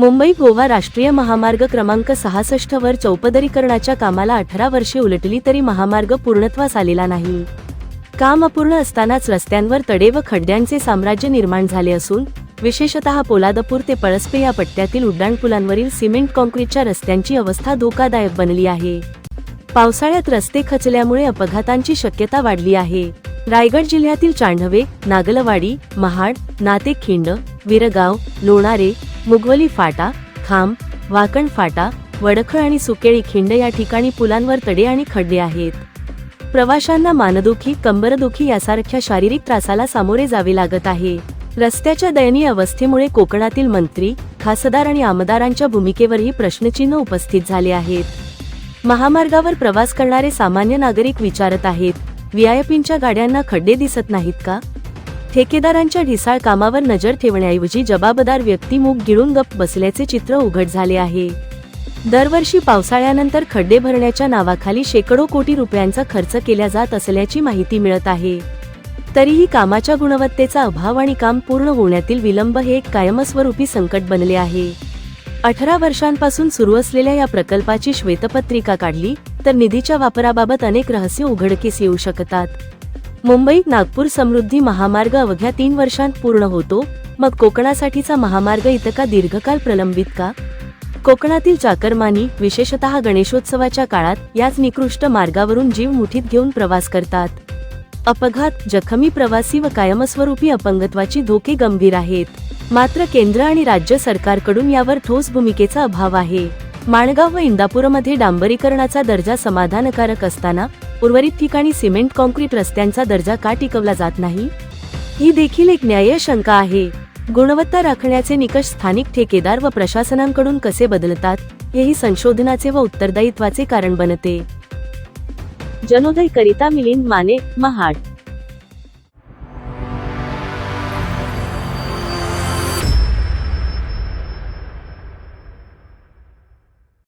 मुंबई गोवा राष्ट्रीय महामार्ग क्रमांक सहासष्ट वर चौपदरीकरणाच्या कामाला अठरा वर्षे उलटली तरी महामार्ग पूर्णत्वास आलेला नाही. काम अपूर्ण असतानाच रस्त्यांवर तडे व खड्ड्यांचे साम्राज्य निर्माण झाले असून विशेषतः पोलादपूर ते पळसपे या पट्ट्यातील उड्डाणपुलांवरील सिमेंट कॉन्क्रीटच्या रस्त्यांची अवस्था धोकादायक बनली आहे. पावसाळ्यात रस्ते खचल्यामुळे अपघातांची शक्यता वाढली आहे. रायगड जिल्ह्यातील चांढवे नागलवाडी महाड नातेखिंड विरगाव लोणारे मुगवली फाटा खांब वाकण फाटा वडखळ आणि सुकेळी खिंड या ठिकाणी पुलांवर तडे आणि खड्डे आहेत. प्रवाशांना मानदुखी कंबरदुखी यासारख्या शारीरिक त्रासाला सामोरे जावे लागत आहे. रस्त्याच्या दयनीय अवस्थेमुळे कोकणातील मंत्री खासदार आणि आमदारांच्या भूमिकेवरही प्रश्नचिन्ह उपस्थित झाले आहेत. महामार्गावर प्रवास करणारे सामान्य नागरिक विचारत आहेत व्हीआयपींच्या गाड्यांना खड्डे दिसत नाहीत का? ठेकेदारांच्या ढिसाळ कामावर नजर ठेवण्याऐवजी जबाबदार व्यक्ती मूग गिळून गप्प बसल्याचे चित्र उघड झाले आहे. दरवर्षी पावसाळ्यानंतर खड्डे भरण्याच्या नावाखाली शेकडो कोटी रुपयांचा खर्च केला जात असल्याची माहिती मिळत आहे. तरीही कामाच्या गुणवत्तेचा अभाव आणि काम पूर्ण होण्यातील विलंब हे एक कायमस्वरूपी संकट बनले आहे. अठरा वर्षांपासून सुरू असलेल्या या प्रकल्पाची श्वेतपत्रिका काढली तर निधीच्या वापराबाबत अनेक रहस्य उघडकीस येऊ शकतात. मुंबईत नागपूर समृद्धी महामार्ग अवघ्या तीन वर्षांत पूर्ण होतो. मग कोकणासाठीचा महामार्ग इतका दीर्घकाल प्रलंबित का? कोकणातील चाकरमानी विशेषतः गणेशोत्सवाच्या काळात याच निकृष्ट मार्गावरून जीव मुठीत घेऊन प्रवास करतात. अपघात जखमी प्रवासी व कायमस्वरूपी अपंगत्वाची धोके गंभीर आहेत. मात्र केंद्र आणि राज्य सरकारकडून यावर ठोस भूमिकेचा अभाव आहे. माणगाव व इंदापूरमध्ये डांबरीकरणाचा दर्जा समाधानकारक असताना उर्वरित ठिकाणी सिमेंट कॉन्क्रीट रस्त्यांचा दर्जा का टिकवला जात नाही? ही देखील एक न्याय्य शंका आहे. गुणवत्ता राखण्याचे निकष स्थानिक ठेकेदार व प्रशासनांकडून कसे बदलतात हेही संशोधनाचे व उत्तरदायित्वाचे कारण बनते. जनोदय करिता मिलिंद माने महाड.